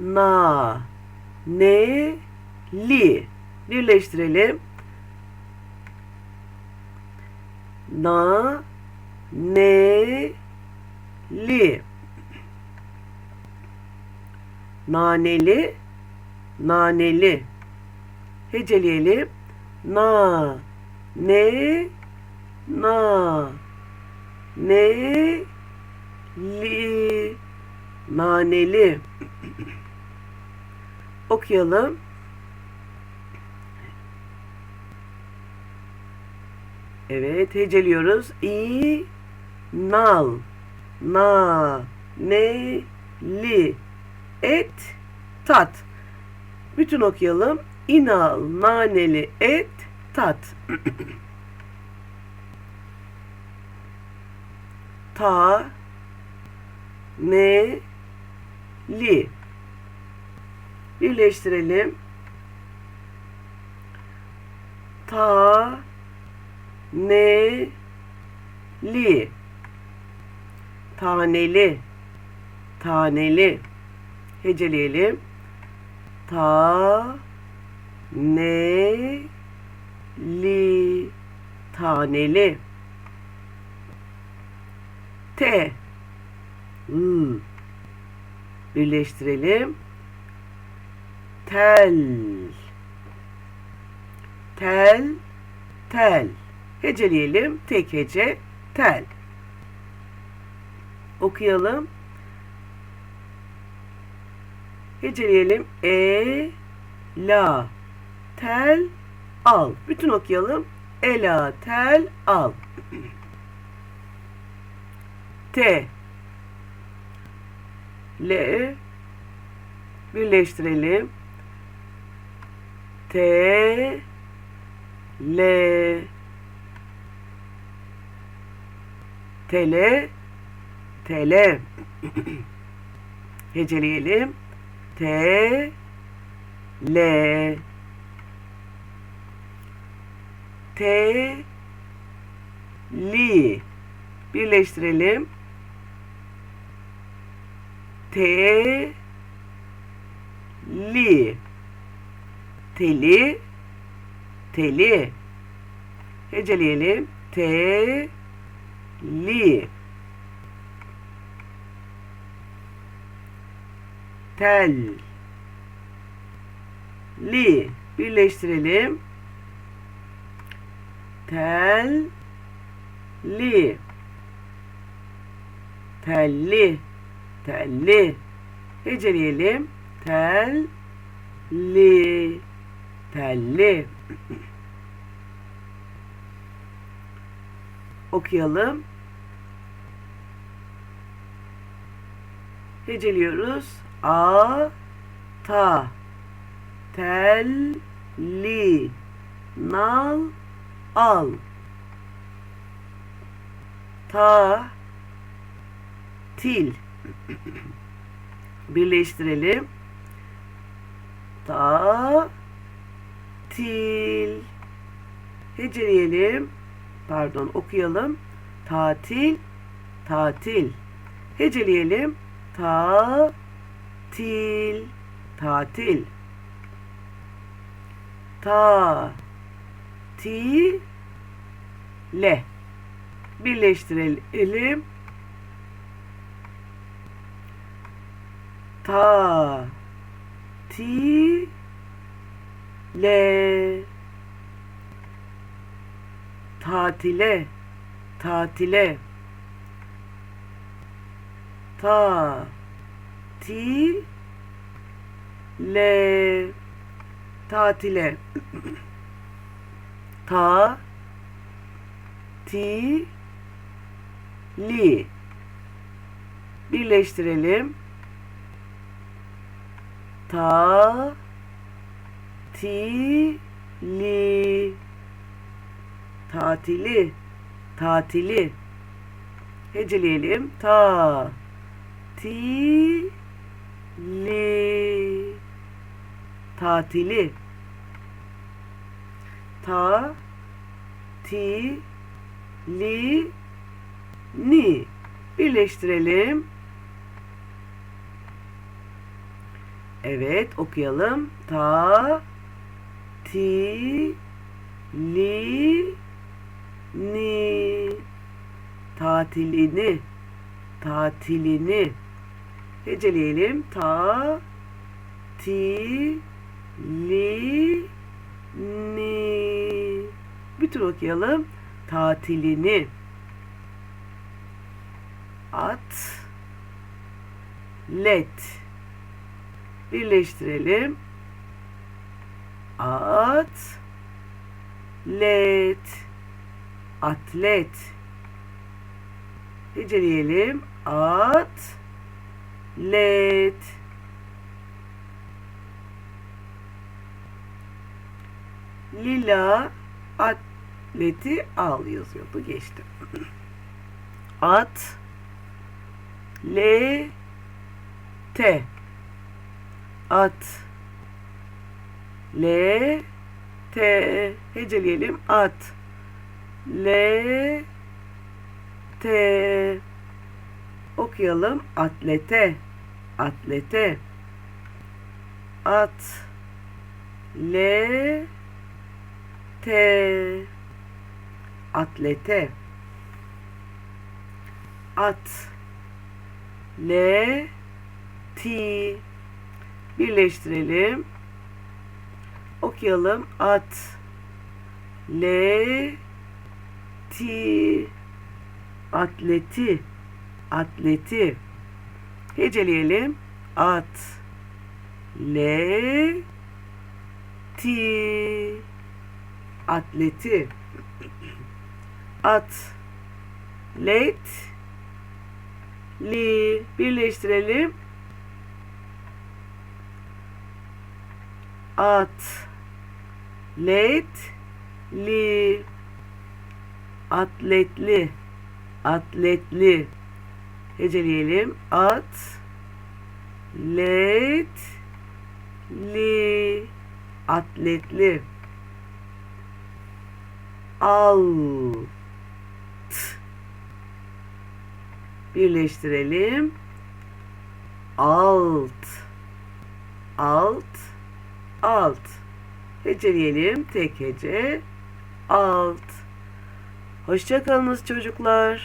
na, ne, li. Birleştirelim. Na, ne, li. Naneli, naneli. Heceleyelim. Na, ne, na, ne, li, naneli. Okuyalım. Evet, heceliyoruz. İ, nal, na, ne, li, et, tat. Bütün okuyalım. İnal, naneli, et, tat. Ta, ne, li. Birleştirelim. Ta, ne, li. Taneli, taneli. Heceleyelim. Ta, ne, li. Taneli. T, ı. Birleştirelim. Tel, tel, tel. Heceleyelim. Tek hece, tel. Okuyalım. Heceleyelim. E, la, tel, al. Bütün okuyalım. Ela, tel, al. T, L, birleştirelim. T, L, tele, tele. Heceleyelim. T, L, T, li. Birleştirelim. T, li. Teli, teli. Heceleyelim. T, li. Tel, li. Birleştirelim. Tel, li. Telli, telli. Heceleyelim. Tel, li. Telli. Okuyalım. Heceliyoruz. A, ta, tel, li, nal, al. Ta, til. Birleştirelim. Ta, til. Heceleyelim. Pardon okuyalım. Tatil, tatil. Heceleyelim. Ta, til, tatil. Ta, ti, le. Birleştirelim. Ta, ti, le. Tatile, tatile. Ta, ti, le. Tatile. Ta, ti, li. Birleştirelim. Ta, ti, li. Tatili, tatili. Heceleyelim. Ta, ti, li. Tatili. Ta, ti, li, ni. Birleştirelim. Evet okuyalım. Ta ti li ni tatilini tatilini heceleyelim. Ta ti li ni bütün okuyalım. Tatilini at let birleştirelim. At let atlet heceleyelim. At let Lila atleti al yazıyordu. Geçti. At le te at le te heceleyelim. At. Le te okuyalım. Atlete. Atlete. At. Le te atlete. At. Le ti birleştirelim okuyalım. At. Le ti atleti. Atleti. Heceleyelim at. Le ti atleti. At. Let li birleştirelim. At let li atletli atletli. Heceleyelim. At let li atletli. Alt. Birleştirelim. Alt. Alt. Alt heceleyelim. Tek hece. Alt. Hoşçakalınız çocuklar